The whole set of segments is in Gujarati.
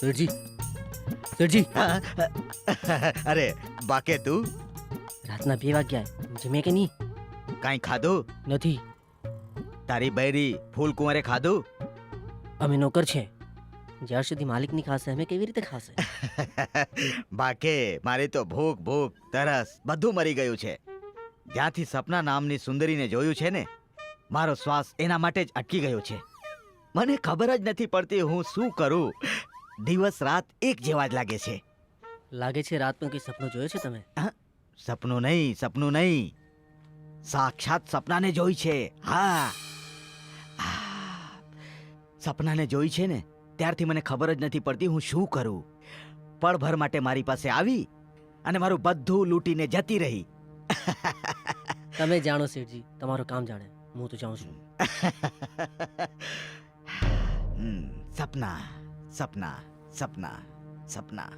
શેઠજી શેઠજી અરે બાકે તું? રાતના બે વાગ્યા જમે કે નહીં? કાંઈ ખાધું? નથી. તારી બૈરી ફૂલ કુંવરે ખાધું? અમે નોકર છે. જ્યાર સુધી માલિકની ખાશે અમે કેવી રીતે ખાશે? બાકે મારી તો ભૂખ ભૂખ તરસ બધું મરી ગયું છે. જ્યાંથી સપના નામની સુંદરીને જોયું છે ને મારો શ્વાસ એના માટે જ અટકી ગયો છે. મને ખબર જ નથી પડતી હું શું કરું. દિવસ રાત એક જેવા જ લાગે છે. લાગે છે રાતનું કંઈ સપનું જોયો છે તમે? સપનું નહીં સપનું નહીં. સાક્ષાત સપનાને જોઈ છે. હા. સપનાને જોઈ છે ને ત્યારથી મને ખબર જ નથી પડતી હું શું કરું. પળભર માટે મારી પાસે આવી અને મારું બધું લૂંટીને જતી રહી. તમે જાણો શેઠજી તમારું કામ જાણે. હું તો જાઉં છું. સપના. સપના સપના સપના.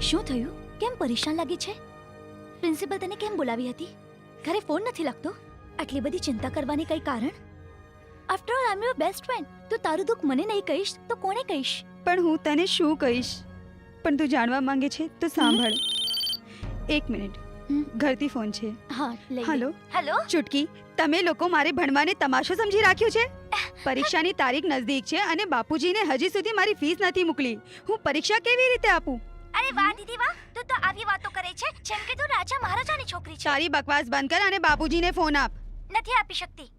શું થયું? કેમ પરેશાન લાગે છે? પ્રિન્સિપલ તને કેમ બોલાવી હતી? ઘરે ફોન નથી લાગતો? આટલી બધી ચિંતા કરવાની કઈ કારણ? After all I your best friend તું તારું દુઃખ મને નહીં કહીશ તો કોને કહીશ? પણ હું તને શું કહીશ? પણ તું જાણવા માંગે છે તો સાંભળ. એક મિનિટ. ઘરથી ફોન છે. હા હલો. હેલો? ચુટકી તમે લોકો મારે ભણવાને તમાશો સમજી રાખ્યું છે? પરીક્ષાની તારીખ નજદીક છે અને બાપુજીને હજી સુધી મારી ફીસ નથી મોકલી. હું પરીક્ષા કેવી રીતે આપું? અરે વાહ દીદી વાહ. તું તો આવી વાતો કરે છે. જેમ કે તું રાજા મહારાજાની છોકરી છે. તારી બકવાસ બંધ કર અને બાપુજીને ફોન આપ. નથી આપી શકતી.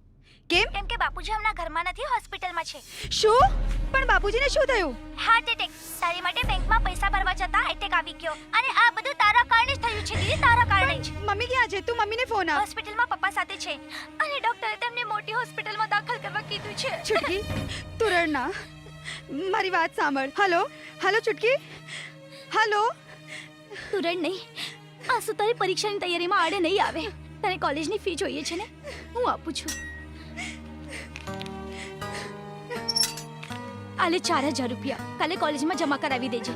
કેમ? કેમ કે બાપુજી હમણાં ઘરમાં નથી હોસ્પિટલમાં છે. શું? પણ બાપુજીને શું થયું? હાર્ટ એટેક તારી માટે બેંકમાં પૈસા ભરવા જતા એટેક આવી ગયો. અને આ બધું તારા કારણે જ થયું છે દીદી તારા કારણે જ. મમ્મી ક્યાં છે? તું મમ્મીને ફોન આપ. હોસ્પિટલમાં પપ્પા સાથે છે. અને ડોક્ટરે તેમને મોટી હોસ્પિટલમાં દાખલ કરવા કીધું છે. ચુટકી તું રડ ના. મારી વાત સાંભળ. હલો? હલો ચુટકી? હલો? તું રડ નહીં. આ તારી પરીક્ષાની તૈયારીમાં આડે નહીં આવે. તને કોલેજની ફી જોઈએ છે ને? હું આપું છું. આલે ચાર હજાર રૂપિયા. કાલે કોલેજમાં જમા કરાવી દેજે.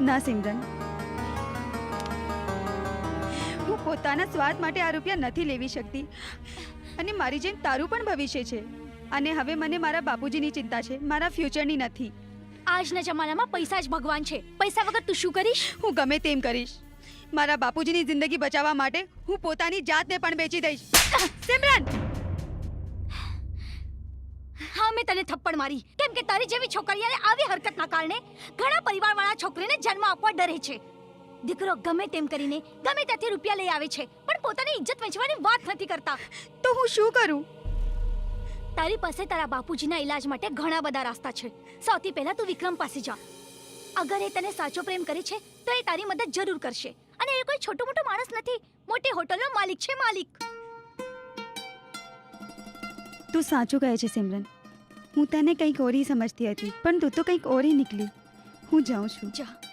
ના સિમરન. હું પોતાના સ્વાદ માટે આ રૂપિયા નથી લેવી શકતી. અને મારી જેમ તારું પણ ભવિષ્ય છે. અને હવે મને મારા બાપુજીની ચિંતા છે. મારા ફ્યુચરની નથી. આજના જમાનામાં પૈસા જ ભગવાન છે. પૈસા વગર તું શું કરીશ? હું ગમે તેમ કરીશ. મારા બાપુજીની જિંદગી બચાવવા માટે હું પોતાની જાતને પણ વેચી દઈશ. સિમરન! હા મેં તને થપ્પડ મારી. કેમ કે તારી જેવી છોકરીઓને આવી હરકતના કારણે ઘણા પરિવારવાળા છોકરીને જન્મ આપવા ડરે છે. દીકરો ગમે તેમ કરીને ગમે ત્યાંથી રૂપિયા લઈ આવે છે પણ પોતાની ઇજ્જત વેચવાની વાત નથી કરતા. તો હું શું કરું? તારી પાસે તારા બાપુજીના ઈલાજ માટે ઘણા બધા રસ્તા છે. સૌથી પહેલા તું વિક્રમ પાસે જા. અગર એ તને સાચો પ્રેમ કરે છે તો એ તારી મદદ જરૂર કરશે. અને એ કોઈ છોટો મોટો માણસ નથી. મોટી હોટલનો માલિક છે માલિક. તું સાચું કહે છે સિમરન. હું તને કંઈક ઓરી સમજતી હતી, પણ તું તો કંઈક ઓરી નીકળી. હું જાઉં છું. જા.